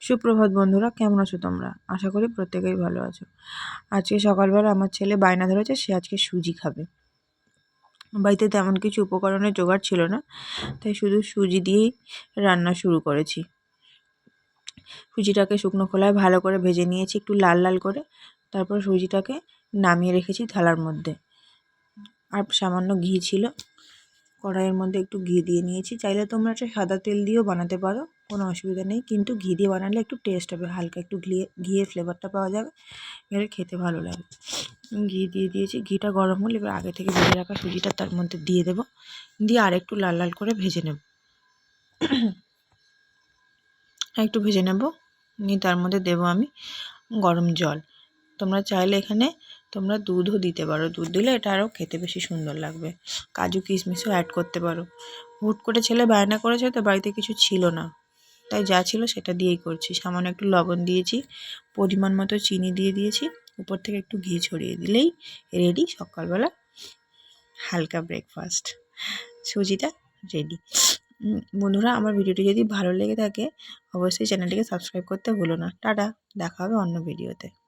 সুপ্রভাত বন্ধুরা, কেমন আছো তোমরা? আশা করি প্রত্যেকেই ভালো আছো। আজকে সকালবেলা আমার ছেলে বায়না ধরেছে, সে আজকে সুজি খাবে। বাড়িতে তেমন কিছু উপকরণের জোগাড় ছিল না, তাই শুধু সুজি দিয়েই রান্না শুরু করেছি। সুজিটাকে শুকনো খোলায় ভালো করে ভেজে নিয়েছি, একটু লাল লাল করে। তারপর সুজিটাকে নামিয়ে রেখেছি থালার মধ্যে। আর সামান্য ঘি ছিল। কড়াইয়ের মধ্যে একটু ঘি দিয়ে নিয়েছি। চাইলে তোমরা একটা সাদা তেল দিয়েও বানাতে পারো, কোনো অসুবিধা নেই। কিন্তু ঘি দিয়ে বানালে একটু টেস্ট হবে, হালকা একটু ঘিয়ে ঘিয়ের ফ্লেভারটা পাওয়া যাবে, এবারে খেতে ভালো লাগে ঘি দিয়ে দিয়েছি, ঘিটা গরম হলে এবার আগে থেকে ভেজে রাখা সুজিটা তার মধ্যে দিয়ে দেবো। দিয়ে আর একটু লাল লাল করে ভেজে নেব। একটু ভেজে নেব, নিয়ে তার মধ্যে দেবো আমি গরম জল। তোমরা চাইলে এখানে তোমরা দুধও দিতে পারো। দুধ দিলে এটা আরও খেতে বেশি সুন্দর লাগবে। কাজু, কিশমিশও অ্যাড করতে পারো। হুট করে ছেলে বায়না করেছে তো বাড়িতে কিছু ছিল না। তাই যা ছিল সেটা দিয়েই করছি। সামান্য একটু লবণ দিয়েছি, পরিমাণ মতো চিনি দিয়ে দিয়েছি। উপর থেকে একটু ঘি ছড়িয়ে দিলেই রেডি সকালবেলা হালকা ব্রেকফাস্ট সুজিটা রেডি বন্ধুরা, আমার ভিডিওটি যদি ভালো লেগে থাকে, অবশ্যই চ্যানেলটিকে সাবস্ক্রাইব করতে ভুলো না। টাটা, দেখা হবে অন্য ভিডিওতে।